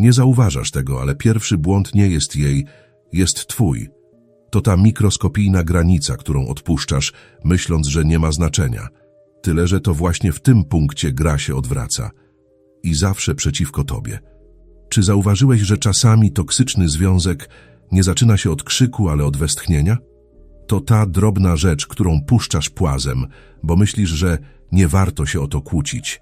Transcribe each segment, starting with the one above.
Nie zauważasz tego, ale pierwszy błąd nie jest jej, jest twój. To ta mikroskopijna granica, którą odpuszczasz, myśląc, że nie ma znaczenia. Tyle, że to właśnie w tym punkcie gra się odwraca. I zawsze przeciwko tobie. Czy zauważyłeś, że czasami toksyczny związek nie zaczyna się od krzyku, ale od westchnienia? To ta drobna rzecz, którą puszczasz płazem, bo myślisz, że nie warto się o to kłócić.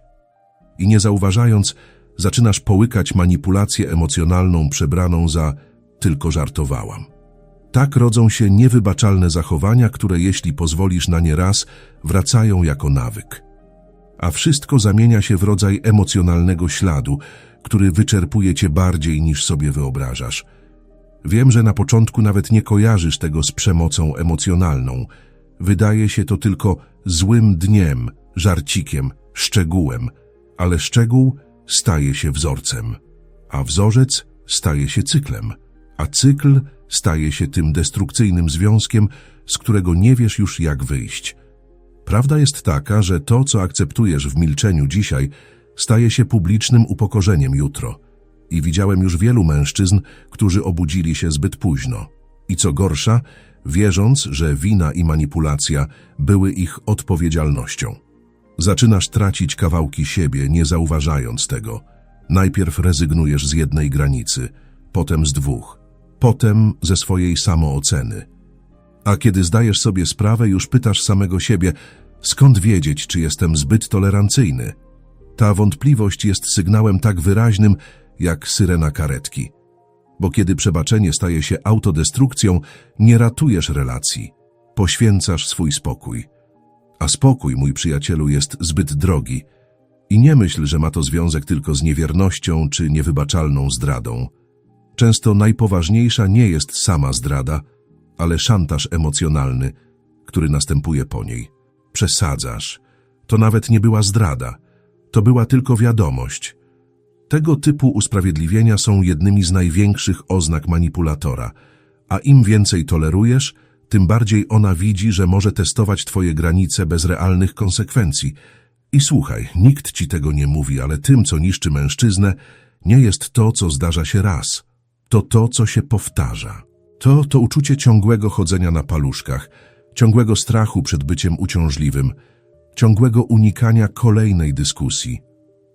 I nie zauważając, zaczynasz połykać manipulację emocjonalną przebraną za tylko żartowałam. Tak rodzą się niewybaczalne zachowania, które jeśli pozwolisz na nie raz, wracają jako nawyk. A wszystko zamienia się w rodzaj emocjonalnego śladu, który wyczerpuje cię bardziej niż sobie wyobrażasz. Wiem, że na początku nawet nie kojarzysz tego z przemocą emocjonalną. Wydaje się to tylko złym dniem, żarcikiem, szczegółem, ale szczegół staje się wzorcem, a wzorzec staje się cyklem, a cykl staje się tym destrukcyjnym związkiem, z którego nie wiesz już jak wyjść. Prawda jest taka, że to, co akceptujesz w milczeniu dzisiaj, staje się publicznym upokorzeniem jutro. I widziałem już wielu mężczyzn, którzy obudzili się zbyt późno. I co gorsza, wierząc, że wina i manipulacja były ich odpowiedzialnością. Zaczynasz tracić kawałki siebie, nie zauważając tego. Najpierw rezygnujesz z jednej granicy, potem z dwóch, potem ze swojej samooceny. A kiedy zdajesz sobie sprawę, już pytasz samego siebie, skąd wiedzieć, czy jestem zbyt tolerancyjny? Ta wątpliwość jest sygnałem tak wyraźnym, jak syrena karetki. Bo kiedy przebaczenie staje się autodestrukcją, nie ratujesz relacji, poświęcasz swój spokój. A spokój, mój przyjacielu, jest zbyt drogi. I nie myśl, że ma to związek tylko z niewiernością czy niewybaczalną zdradą. Często najpoważniejsza nie jest sama zdrada, ale szantaż emocjonalny, który następuje po niej. Przesadzasz. To nawet nie była zdrada. To była tylko wiadomość. Tego typu usprawiedliwienia są jednymi z największych oznak manipulatora, a im więcej tolerujesz, tym bardziej ona widzi, że może testować twoje granice bez realnych konsekwencji. I słuchaj, nikt ci tego nie mówi, ale tym, co niszczy mężczyznę, nie jest to, co zdarza się raz. To to, co się powtarza. To to uczucie ciągłego chodzenia na paluszkach, ciągłego strachu przed byciem uciążliwym, ciągłego unikania kolejnej dyskusji.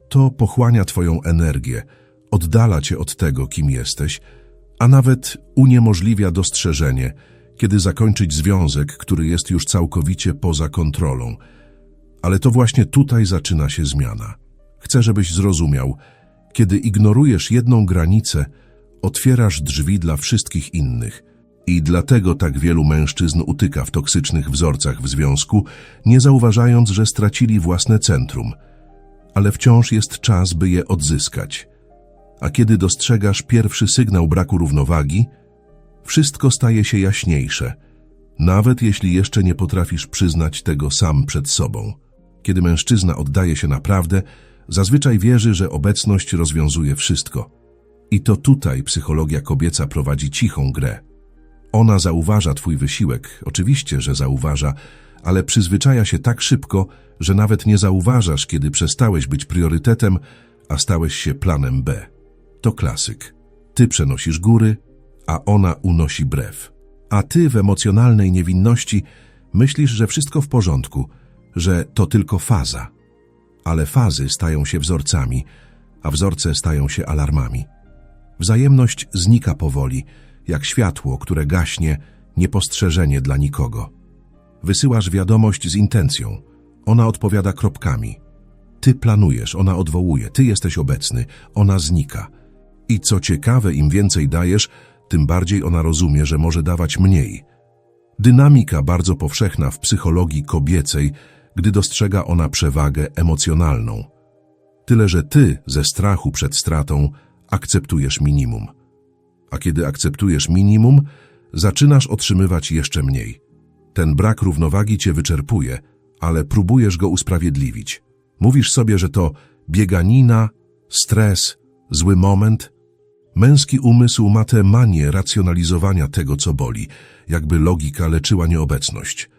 To pochłania twoją energię, oddala cię od tego, kim jesteś, a nawet uniemożliwia dostrzeżenie – kiedy zakończyć związek, który jest już całkowicie poza kontrolą. Ale to właśnie tutaj zaczyna się zmiana. Chcę, żebyś zrozumiał, kiedy ignorujesz jedną granicę, otwierasz drzwi dla wszystkich innych. I dlatego tak wielu mężczyzn utyka w toksycznych wzorcach w związku, nie zauważając, że stracili własne centrum. Ale wciąż jest czas, by je odzyskać. A kiedy dostrzegasz pierwszy sygnał braku równowagi, wszystko staje się jaśniejsze, nawet jeśli jeszcze nie potrafisz przyznać tego sam przed sobą. Kiedy mężczyzna oddaje się naprawdę, zazwyczaj wierzy, że obecność rozwiązuje wszystko. I to tutaj psychologia kobieca prowadzi cichą grę. Ona zauważa twój wysiłek, oczywiście, że zauważa, ale przyzwyczaja się tak szybko, że nawet nie zauważasz, kiedy przestałeś być priorytetem, a stałeś się planem B. To klasyk. Ty przenosisz góry, a ona unosi brew. A ty w emocjonalnej niewinności myślisz, że wszystko w porządku, że to tylko faza. Ale fazy stają się wzorcami, a wzorce stają się alarmami. Wzajemność znika powoli, jak światło, które gaśnie, niepostrzeżenie dla nikogo. Wysyłasz wiadomość z intencją. Ona odpowiada kropkami. Ty planujesz, ona odwołuje, ty jesteś obecny, ona znika. I co ciekawe, im więcej dajesz, tym bardziej ona rozumie, że może dawać mniej. Dynamika bardzo powszechna w psychologii kobiecej, gdy dostrzega ona przewagę emocjonalną. Tyle, że ty ze strachu przed stratą akceptujesz minimum. A kiedy akceptujesz minimum, zaczynasz otrzymywać jeszcze mniej. Ten brak równowagi cię wyczerpuje, ale próbujesz go usprawiedliwić. Mówisz sobie, że to bieganina, stres, zły moment, Męski umysł ma tę manię racjonalizowania tego, co boli, jakby logika leczyła nieobecność.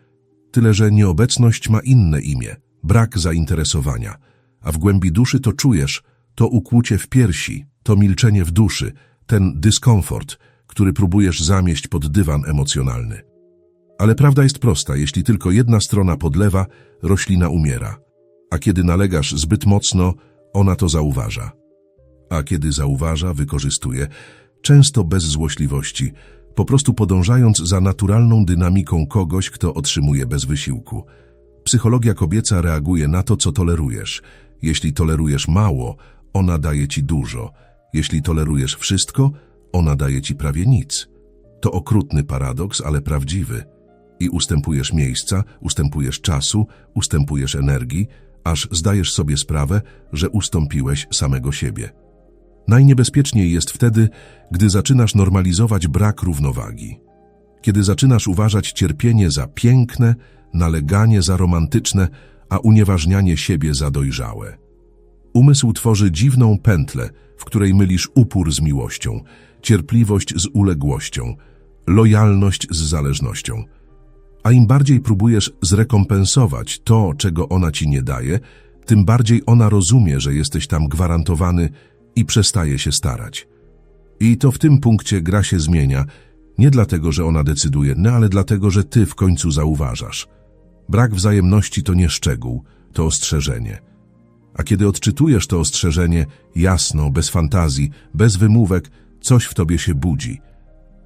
Tyle, że nieobecność ma inne imię, brak zainteresowania, a w głębi duszy to czujesz, to ukłucie w piersi, To milczenie w duszy, ten dyskomfort, który próbujesz zamieść pod dywan emocjonalny. Ale prawda jest prosta, jeśli tylko jedna strona podlewa, roślina umiera. A kiedy nalegasz zbyt mocno, ona to zauważa. A kiedy zauważa, wykorzystuje, często bez złośliwości, po prostu podążając za naturalną dynamiką kogoś, kto otrzymuje bez wysiłku. Psychologia kobieca reaguje na to, co tolerujesz. Jeśli tolerujesz mało, ona daje ci dużo. Jeśli tolerujesz wszystko, ona daje ci prawie nic. To okrutny paradoks, ale prawdziwy. I ustępujesz miejsca, ustępujesz czasu, ustępujesz energii, aż zdajesz sobie sprawę, że ustąpiłeś samego siebie. Najniebezpieczniej jest wtedy, gdy zaczynasz normalizować brak równowagi. Kiedy zaczynasz uważać cierpienie za piękne, naleganie za romantyczne, a unieważnianie siebie za dojrzałe. Umysł tworzy dziwną pętlę, w której mylisz upór z miłością, cierpliwość z uległością, lojalność z zależnością. A im bardziej próbujesz zrekompensować to, czego ona ci nie daje, tym bardziej ona rozumie, że jesteś tam gwarantowany i przestaje się starać. I to w tym punkcie gra się zmienia, nie dlatego, że ona decyduje, no ale dlatego, że ty w końcu zauważasz. Brak wzajemności to nie szczegół, to ostrzeżenie. A kiedy odczytujesz to ostrzeżenie jasno, bez fantazji, bez wymówek, coś w tobie się budzi.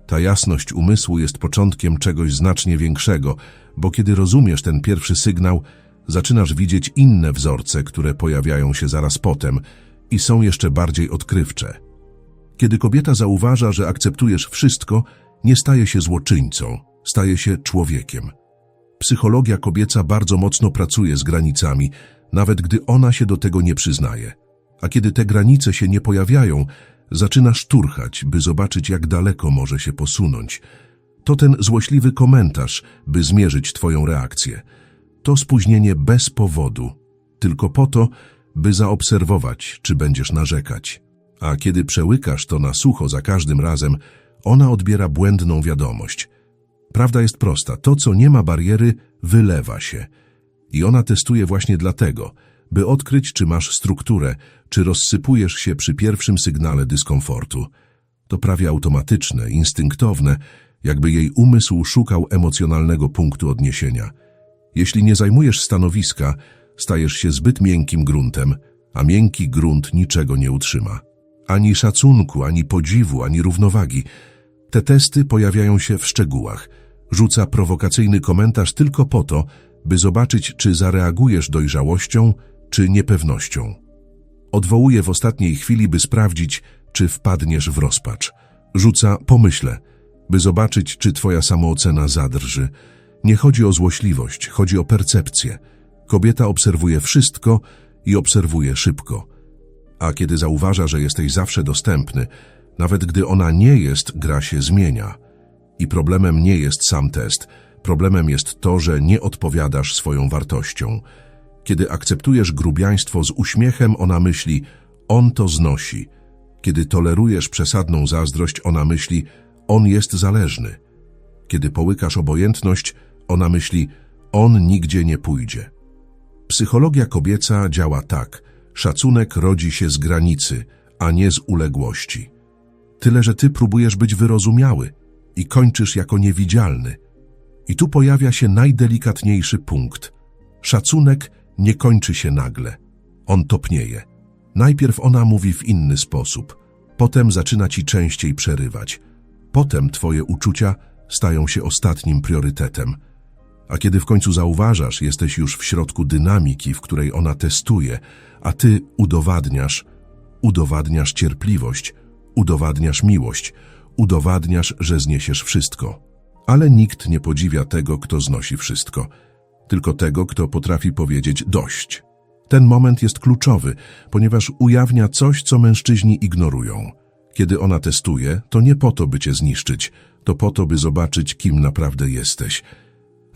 Ta jasność umysłu jest początkiem czegoś znacznie większego, bo kiedy rozumiesz ten pierwszy sygnał, zaczynasz widzieć inne wzorce, które pojawiają się zaraz potem i są jeszcze bardziej odkrywcze. Kiedy kobieta zauważa, że akceptujesz wszystko, nie staje się złoczyńcą, staje się człowiekiem. Psychologia kobieca bardzo mocno pracuje z granicami, nawet gdy ona się do tego nie przyznaje. A kiedy te granice się nie pojawiają, zaczyna szturchać, by zobaczyć, jak daleko może się posunąć. To ten złośliwy komentarz, by zmierzyć twoją reakcję. To spóźnienie bez powodu, tylko po to, by zaobserwować, czy będziesz narzekać. A kiedy przełykasz to na sucho za każdym razem, ona odbiera błędną wiadomość. Prawda jest prosta, to co nie ma bariery, wylewa się. I ona testuje właśnie dlatego, by odkryć, czy masz strukturę, czy rozsypujesz się przy pierwszym sygnale dyskomfortu. To prawie automatyczne, instynktowne, jakby jej umysł szukał emocjonalnego punktu odniesienia. Jeśli nie zajmujesz stanowiska, stajesz się zbyt miękkim gruntem, a miękki grunt niczego nie utrzyma. Ani szacunku, ani podziwu, ani równowagi. Te testy pojawiają się w szczegółach. Rzuca prowokacyjny komentarz tylko po to, by zobaczyć, czy zareagujesz dojrzałością, czy niepewnością. Odwołuje w ostatniej chwili, by sprawdzić, czy wpadniesz w rozpacz. Rzuca pomyślę, by zobaczyć, czy twoja samoocena zadrży. Nie chodzi o złośliwość, chodzi o percepcję. Kobieta obserwuje wszystko i obserwuje szybko. A kiedy zauważa, że jesteś zawsze dostępny, nawet gdy ona nie jest, gra się zmienia. I problemem nie jest sam test, problemem jest to, że nie odpowiadasz swoją wartością. Kiedy akceptujesz grubiaństwo z uśmiechem, ona myśli, on to znosi. Kiedy tolerujesz przesadną zazdrość, ona myśli, on jest zależny. Kiedy połykasz obojętność, ona myśli, on nigdzie nie pójdzie. Psychologia kobieca działa tak. Szacunek rodzi się z granicy, a nie z uległości. Tyle, że ty próbujesz być wyrozumiały i kończysz jako niewidzialny. I tu pojawia się najdelikatniejszy punkt. Szacunek nie kończy się nagle. On topnieje. Najpierw ona mówi w inny sposób, potem zaczyna ci częściej przerywać. Potem twoje uczucia stają się ostatnim priorytetem. A kiedy w końcu zauważasz, jesteś już w środku dynamiki, w której ona testuje, a ty udowadniasz, udowadniasz cierpliwość, udowadniasz miłość, udowadniasz, że zniesiesz wszystko. Ale nikt nie podziwia tego, kto znosi wszystko, tylko tego, kto potrafi powiedzieć dość. Ten moment jest kluczowy, ponieważ ujawnia coś, co mężczyźni ignorują. Kiedy ona testuje, to nie po to, by cię zniszczyć, to po to, by zobaczyć, kim naprawdę jesteś.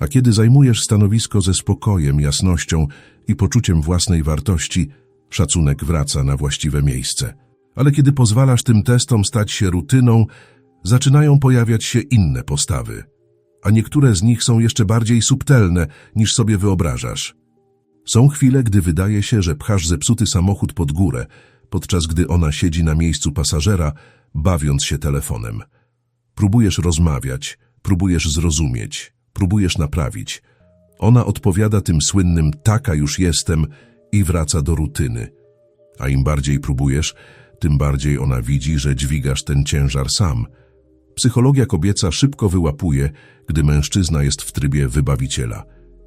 A kiedy zajmujesz stanowisko ze spokojem, jasnością i poczuciem własnej wartości, szacunek wraca na właściwe miejsce. Ale kiedy pozwalasz tym testom stać się rutyną, zaczynają pojawiać się inne postawy, a niektóre z nich są jeszcze bardziej subtelne, niż sobie wyobrażasz. Są chwile, gdy wydaje się, że pchasz zepsuty samochód pod górę, podczas gdy ona siedzi na miejscu pasażera, bawiąc się telefonem. Próbujesz rozmawiać, próbujesz zrozumieć, próbujesz naprawić. Ona odpowiada tym słynnym taka już jestem i wraca do rutyny. A im bardziej próbujesz, tym bardziej ona widzi, że dźwigasz ten ciężar sam. Psychologia kobieca szybko wyłapuje, gdy mężczyzna jest w trybie wybawiciela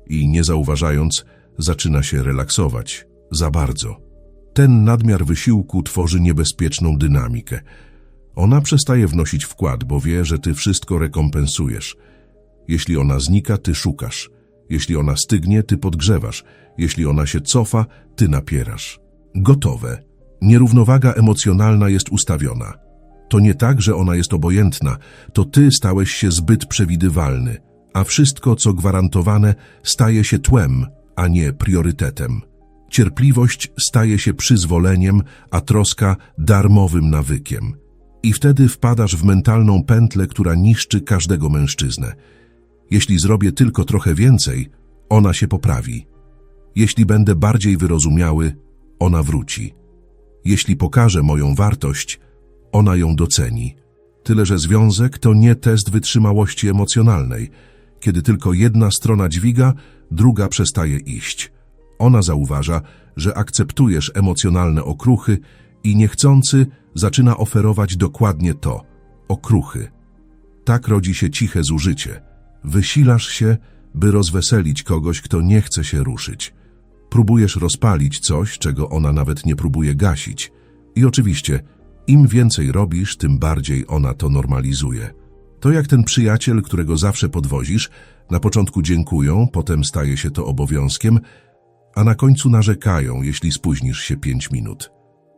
i nie zauważając, zaczyna się relaksować. Za bardzo. Ten nadmiar wysiłku tworzy niebezpieczną dynamikę. Ona przestaje wnosić wkład, bo wie, że ty wszystko rekompensujesz. Jeśli ona znika, ty szukasz. Jeśli ona stygnie, ty podgrzewasz. Jeśli ona się cofa, ty napierasz. Gotowe. Nierównowaga emocjonalna jest ustawiona. To nie tak, że ona jest obojętna, to ty stałeś się zbyt przewidywalny, a wszystko, co gwarantowane, staje się tłem, a nie priorytetem. Cierpliwość staje się przyzwoleniem, a troska darmowym nawykiem. I wtedy wpadasz w mentalną pętlę, która niszczy każdego mężczyznę. Jeśli zrobię tylko trochę więcej, ona się poprawi. Jeśli będę bardziej wyrozumiały, ona wróci. Jeśli pokażę moją wartość, ona ją doceni. Tyle, że związek to nie test wytrzymałości emocjonalnej. Kiedy tylko jedna strona dźwiga, druga przestaje iść. Ona zauważa, że akceptujesz emocjonalne okruchy i niechcący zaczyna oferować dokładnie to okruchy. Tak rodzi się ciche zużycie. Wysilasz się, by rozweselić kogoś, kto nie chce się ruszyć. Próbujesz rozpalić coś, czego ona nawet nie próbuje gasić. I oczywiście, im więcej robisz, tym bardziej ona to normalizuje. To jak ten przyjaciel, którego zawsze podwozisz, na początku dziękują, potem staje się to obowiązkiem, a na końcu narzekają, jeśli spóźnisz się pięć minut.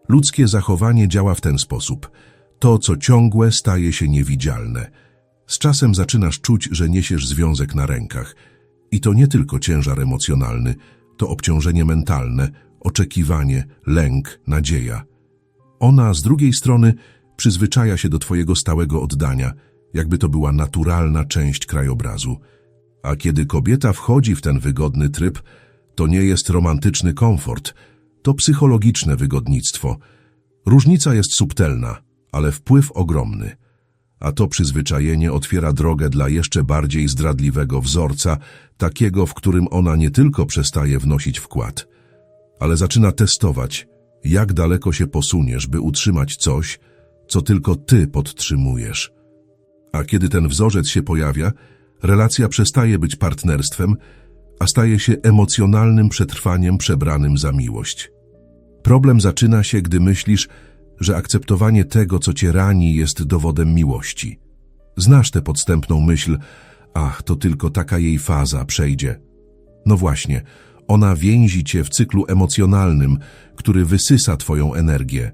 Ludzkie zachowanie działa w ten sposób. To, co ciągłe, staje się niewidzialne. Z czasem zaczynasz czuć, że niesiesz związek na rękach. I to nie tylko ciężar emocjonalny, to obciążenie mentalne, oczekiwanie, lęk, nadzieja. Ona z drugiej strony przyzwyczaja się do twojego stałego oddania, jakby to była naturalna część krajobrazu. A kiedy kobieta wchodzi w ten wygodny tryb, to nie jest romantyczny komfort, to psychologiczne wygodnictwo. Różnica jest subtelna, ale wpływ ogromny. A to przyzwyczajenie otwiera drogę dla jeszcze bardziej zdradliwego wzorca, takiego, w którym ona nie tylko przestaje wnosić wkład, ale zaczyna testować, jak daleko się posuniesz, by utrzymać coś, co tylko ty podtrzymujesz. A kiedy ten wzorzec się pojawia, relacja przestaje być partnerstwem, a staje się emocjonalnym przetrwaniem przebranym za miłość. Problem zaczyna się, gdy myślisz, że akceptowanie tego, co cię rani, jest dowodem miłości. Znasz tę podstępną myśl, ach, to tylko taka jej faza przejdzie. No właśnie, ona więzi cię w cyklu emocjonalnym, który wysysa twoją energię.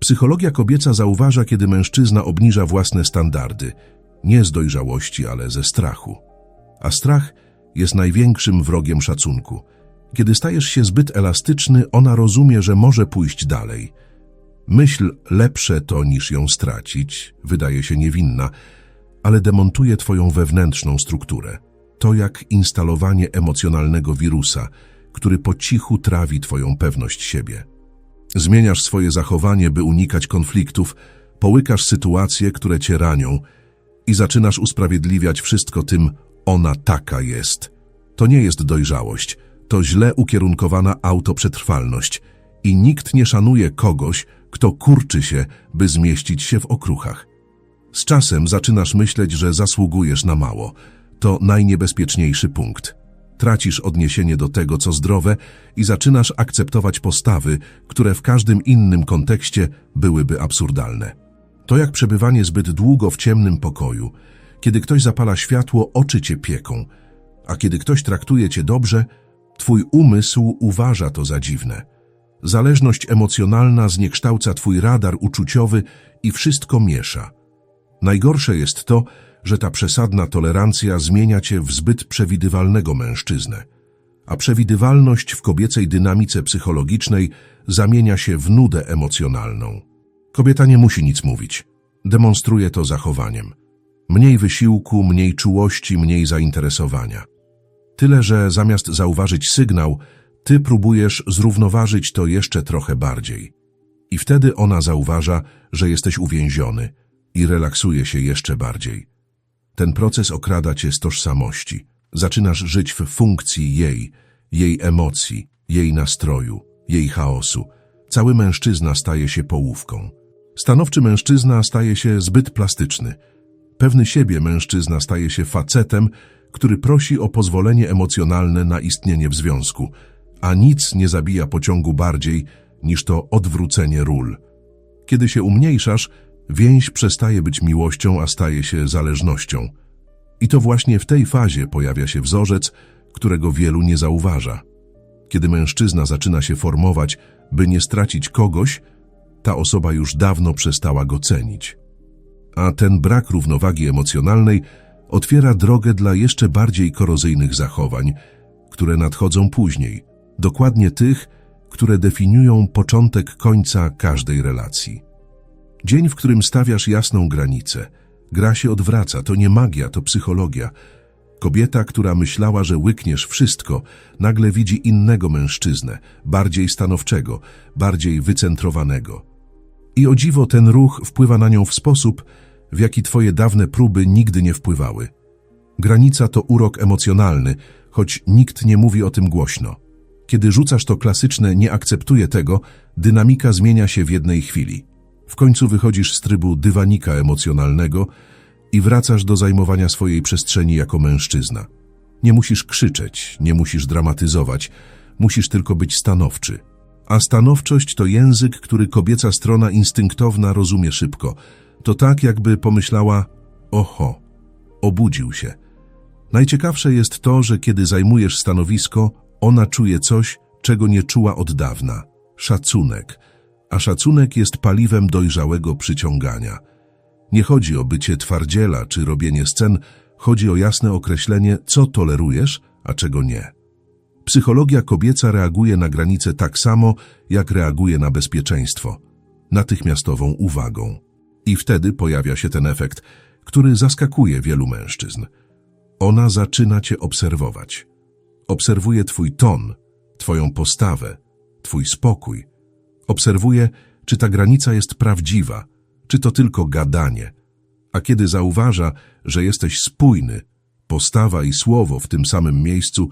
Psychologia kobieca zauważa, kiedy mężczyzna obniża własne standardy, nie z dojrzałości, ale ze strachu. A strach jest największym wrogiem szacunku. Kiedy stajesz się zbyt elastyczny, ona rozumie, że może pójść dalej. Myśl lepsze to niż ją stracić, wydaje się niewinna, ale demontuje twoją wewnętrzną strukturę. To jak instalowanie emocjonalnego wirusa, który po cichu trawi twoją pewność siebie. Zmieniasz swoje zachowanie, by unikać konfliktów, połykasz sytuacje, które cię ranią i zaczynasz usprawiedliwiać wszystko tym, ona taka jest. To nie jest dojrzałość, to źle ukierunkowana autoprzetrwalność i nikt nie szanuje kogoś, kto kurczy się, by zmieścić się w okruchach. Z czasem zaczynasz myśleć, że zasługujesz na mało. To najniebezpieczniejszy punkt. Tracisz odniesienie do tego, co zdrowe i zaczynasz akceptować postawy, które w każdym innym kontekście byłyby absurdalne. To jak przebywanie zbyt długo w ciemnym pokoju. Kiedy ktoś zapala światło, oczy cię pieką, a kiedy ktoś traktuje cię dobrze, twój umysł uważa to za dziwne. Zależność emocjonalna zniekształca twój radar uczuciowy i wszystko miesza. Najgorsze jest to, że ta przesadna tolerancja zmienia cię w zbyt przewidywalnego mężczyznę, a przewidywalność w kobiecej dynamice psychologicznej zamienia się w nudę emocjonalną. Kobieta nie musi nic mówić. Demonstruje to zachowaniem. Mniej wysiłku, mniej czułości, mniej zainteresowania. Tyle, że zamiast zauważyć sygnał, ty próbujesz zrównoważyć to jeszcze trochę bardziej. I wtedy ona zauważa, że jesteś uwięziony i relaksuje się jeszcze bardziej. Ten proces okrada cię z tożsamości. Zaczynasz żyć w funkcji jej, jej emocji, jej nastroju, jej chaosu. Cały mężczyzna staje się połówką. Stanowczy mężczyzna staje się zbyt plastyczny. Pewny siebie mężczyzna staje się facetem, który prosi o pozwolenie emocjonalne na istnienie w związku, a nic nie zabija pociągu bardziej niż to odwrócenie ról. Kiedy się umniejszasz, więź przestaje być miłością, a staje się zależnością. I to właśnie w tej fazie pojawia się wzorzec, którego wielu nie zauważa. Kiedy mężczyzna zaczyna się formować, by nie stracić kogoś, ta osoba już dawno przestała go cenić. A ten brak równowagi emocjonalnej otwiera drogę dla jeszcze bardziej korozyjnych zachowań, które nadchodzą później, dokładnie tych, które definiują początek końca każdej relacji. Dzień, w którym stawiasz jasną granicę, gra się odwraca, to nie magia, to psychologia. Kobieta, która myślała, że łykniesz wszystko, nagle widzi innego mężczyznę, bardziej stanowczego, bardziej wycentrowanego. I o dziwo ten ruch wpływa na nią w sposób, w jaki twoje dawne próby nigdy nie wpływały. Granica to urok emocjonalny, choć nikt nie mówi o tym głośno. Kiedy rzucasz to klasyczne nie akceptuję tego, dynamika zmienia się w jednej chwili. W końcu wychodzisz z trybu dywanika emocjonalnego i wracasz do zajmowania swojej przestrzeni jako mężczyzna. Nie musisz krzyczeć, nie musisz dramatyzować, musisz tylko być stanowczy. A stanowczość to język, który kobieca strona instynktowna rozumie szybko. To tak, jakby pomyślała: Oho, obudził się. Najciekawsze jest to, że kiedy zajmujesz stanowisko, ona czuje coś, czego nie czuła od dawna szacunek. A szacunek jest paliwem dojrzałego przyciągania. Nie chodzi o bycie twardziela czy robienie scen, chodzi o jasne określenie, co tolerujesz, a czego nie. Psychologia kobieca reaguje na granice tak samo, jak reaguje na bezpieczeństwo natychmiastową uwagą. I wtedy pojawia się ten efekt, który zaskakuje wielu mężczyzn. Ona zaczyna cię obserwować. Obserwuje twój ton, twoją postawę, twój spokój. Obserwuje, czy ta granica jest prawdziwa, czy to tylko gadanie. A kiedy zauważa, że jesteś spójny, postawa i słowo w tym samym miejscu,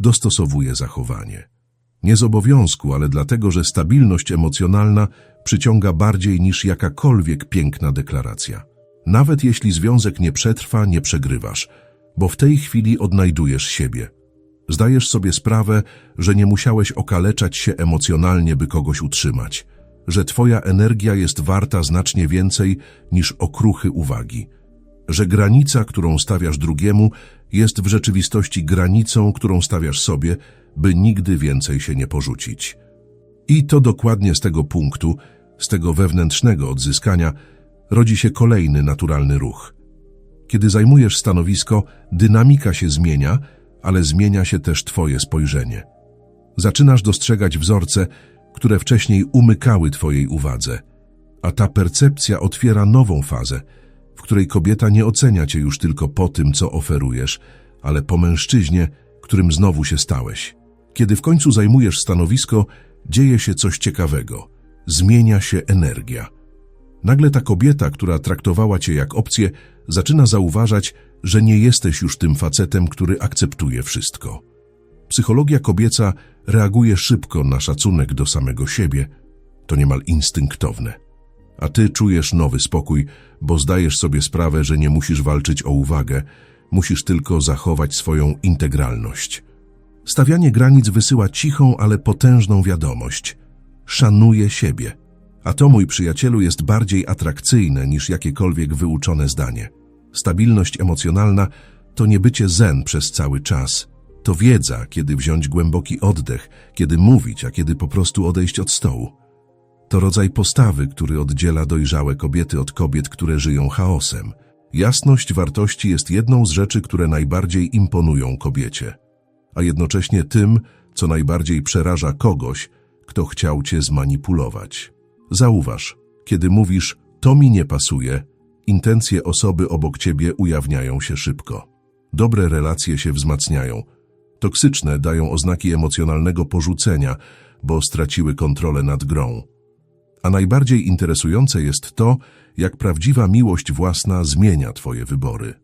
dostosowuje zachowanie. Nie z obowiązku, ale dlatego, że stabilność emocjonalna przyciąga bardziej niż jakakolwiek piękna deklaracja. Nawet jeśli związek nie przetrwa, nie przegrywasz, bo w tej chwili odnajdujesz siebie. Zdajesz sobie sprawę, że nie musiałeś okaleczać się emocjonalnie, by kogoś utrzymać, że twoja energia jest warta znacznie więcej niż okruchy uwagi, że granica, którą stawiasz drugiemu, jest w rzeczywistości granicą, którą stawiasz sobie, by nigdy więcej się nie porzucić. I to dokładnie z tego punktu, z tego wewnętrznego odzyskania, rodzi się kolejny naturalny ruch. Kiedy zajmujesz stanowisko, dynamika się zmienia, ale zmienia się też Twoje spojrzenie. Zaczynasz dostrzegać wzorce, które wcześniej umykały Twojej uwadze, a ta percepcja otwiera nową fazę, w której kobieta nie ocenia Cię już tylko po tym, co oferujesz, ale po mężczyźnie, którym znowu się stałeś. Kiedy w końcu zajmujesz stanowisko, dzieje się coś ciekawego. Zmienia się energia. Nagle ta kobieta, która traktowała cię jak opcję, zaczyna zauważać, że nie jesteś już tym facetem, który akceptuje wszystko. Psychologia kobieca reaguje szybko na szacunek do samego siebie. To niemal instynktowne. A ty czujesz nowy spokój, bo zdajesz sobie sprawę, że nie musisz walczyć o uwagę, musisz tylko zachować swoją integralność. Stawianie granic wysyła cichą, ale potężną wiadomość. Szanuję siebie. A to, mój przyjacielu, jest bardziej atrakcyjne niż jakiekolwiek wyuczone zdanie. Stabilność emocjonalna to nie bycie zen przez cały czas. To wiedza, kiedy wziąć głęboki oddech, kiedy mówić, a kiedy po prostu odejść od stołu. To rodzaj postawy, który oddziela dojrzałe kobiety od kobiet, które żyją chaosem. Jasność wartości jest jedną z rzeczy, które najbardziej imponują kobiecie, a jednocześnie tym, co najbardziej przeraża kogoś, kto chciał cię zmanipulować. Zauważ, kiedy mówisz, to mi nie pasuje, intencje osoby obok ciebie ujawniają się szybko. Dobre relacje się wzmacniają. Toksyczne dają oznaki emocjonalnego porzucenia, bo straciły kontrolę nad grą. A najbardziej interesujące jest to, jak prawdziwa miłość własna zmienia twoje wybory.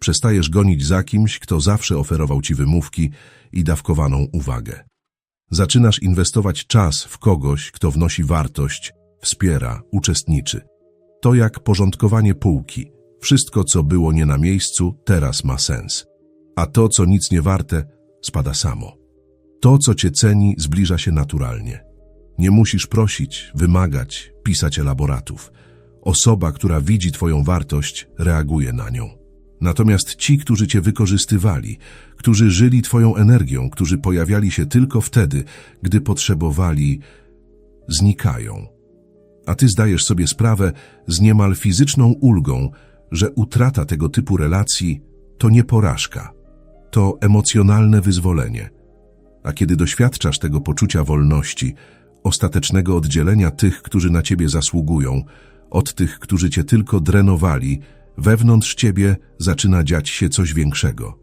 Przestajesz gonić za kimś, kto zawsze oferował ci wymówki i dawkowaną uwagę. Zaczynasz inwestować czas w kogoś, kto wnosi wartość, wspiera, uczestniczy. To jak porządkowanie półki. Wszystko, co było nie na miejscu, teraz ma sens. A to, co nic nie warte, spada samo. To, co cię ceni, zbliża się naturalnie. Nie musisz prosić, wymagać, pisać elaboratów. Osoba, która widzi twoją wartość, reaguje na nią. Natomiast ci, którzy cię wykorzystywali, którzy żyli twoją energią, którzy pojawiali się tylko wtedy, gdy potrzebowali, znikają. A ty zdajesz sobie sprawę z niemal fizyczną ulgą, że utrata tego typu relacji to nie porażka, to emocjonalne wyzwolenie. A kiedy doświadczasz tego poczucia wolności, ostatecznego oddzielenia tych, którzy na ciebie zasługują, od tych, którzy cię tylko drenowali, wewnątrz ciebie zaczyna dziać się coś większego.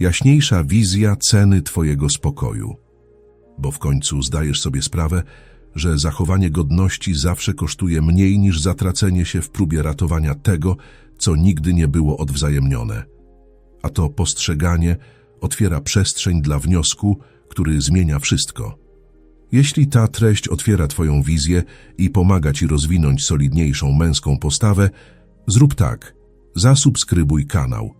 Jaśniejsza wizja ceny twojego spokoju. Bo w końcu zdajesz sobie sprawę, że zachowanie godności zawsze kosztuje mniej niż zatracenie się w próbie ratowania tego, co nigdy nie było odwzajemnione. A to postrzeganie otwiera przestrzeń dla wniosku, który zmienia wszystko. Jeśli ta treść otwiera Twoją wizję i pomaga Ci rozwinąć solidniejszą męską postawę, zrób tak. Zasubskrybuj kanał.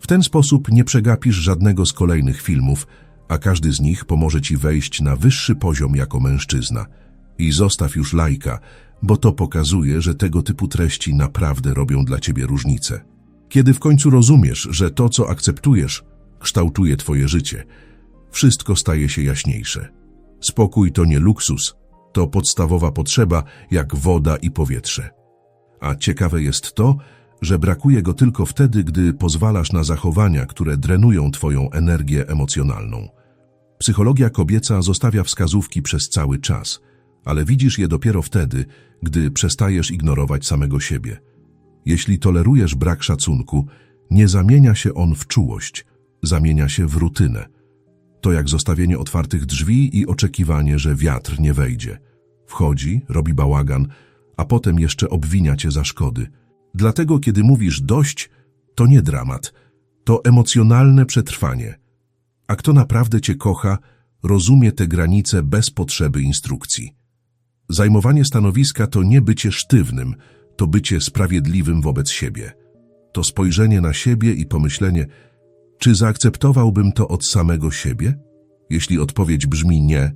W ten sposób nie przegapisz żadnego z kolejnych filmów, a każdy z nich pomoże Ci wejść na wyższy poziom jako mężczyzna. I zostaw już lajka, bo to pokazuje, że tego typu treści naprawdę robią dla Ciebie różnicę. Kiedy w końcu rozumiesz, że to, co akceptujesz, kształtuje Twoje życie, wszystko staje się jaśniejsze. Spokój to nie luksus, to podstawowa potrzeba jak woda i powietrze. A ciekawe jest to, że brakuje go tylko wtedy, gdy pozwalasz na zachowania, które drenują Twoją energię emocjonalną. Psychologia kobieca zostawia wskazówki przez cały czas, ale widzisz je dopiero wtedy, gdy przestajesz ignorować samego siebie. Jeśli tolerujesz brak szacunku, nie zamienia się on w czułość, zamienia się w rutynę. To jak zostawienie otwartych drzwi i oczekiwanie, że wiatr nie wejdzie. Wchodzi, robi bałagan, a potem jeszcze obwinia cię za szkody. Dlatego, kiedy mówisz dość, to nie dramat, to emocjonalne przetrwanie. A kto naprawdę cię kocha, rozumie te granice bez potrzeby instrukcji. Zajmowanie stanowiska to nie bycie sztywnym, to bycie sprawiedliwym wobec siebie. To spojrzenie na siebie i pomyślenie, czy zaakceptowałbym to od samego siebie? Jeśli odpowiedź brzmi nie,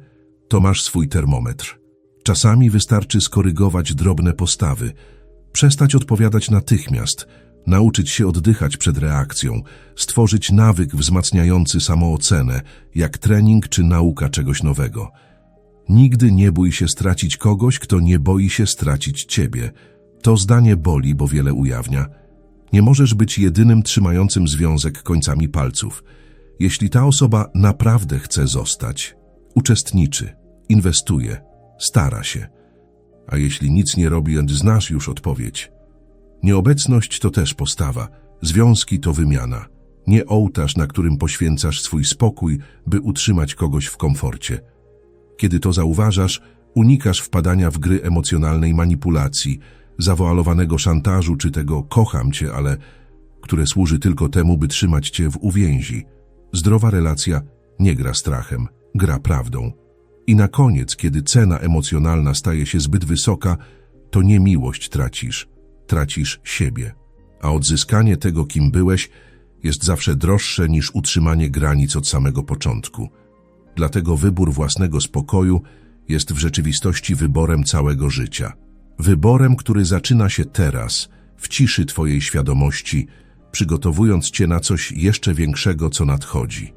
to masz swój termometr. Czasami wystarczy skorygować drobne postawy, przestać odpowiadać natychmiast, nauczyć się oddychać przed reakcją, stworzyć nawyk wzmacniający samoocenę, jak trening czy nauka czegoś nowego. Nigdy nie bój się stracić kogoś, kto nie boi się stracić ciebie. To zdanie boli, bo wiele ujawnia. Nie możesz być jedynym trzymającym związek końcami palców. Jeśli ta osoba naprawdę chce zostać, uczestniczy, inwestuje, stara się. A jeśli nic nie robi, znasz już odpowiedź. Nieobecność to też postawa, związki to wymiana. Nie ołtarz, na którym poświęcasz swój spokój, by utrzymać kogoś w komforcie. Kiedy to zauważasz, unikasz wpadania w gry emocjonalnej manipulacji, zawoalowanego szantażu czy tego kocham cię, ale które służy tylko temu, by trzymać cię w uwięzi. Zdrowa relacja nie gra strachem, gra prawdą. I na koniec, kiedy cena emocjonalna staje się zbyt wysoka, to nie miłość tracisz, tracisz siebie. A odzyskanie tego, kim byłeś, jest zawsze droższe niż utrzymanie granic od samego początku. Dlatego wybór własnego spokoju jest w rzeczywistości wyborem całego życia. Wyborem, który zaczyna się teraz, w ciszy Twojej świadomości, przygotowując Cię na coś jeszcze większego, co nadchodzi.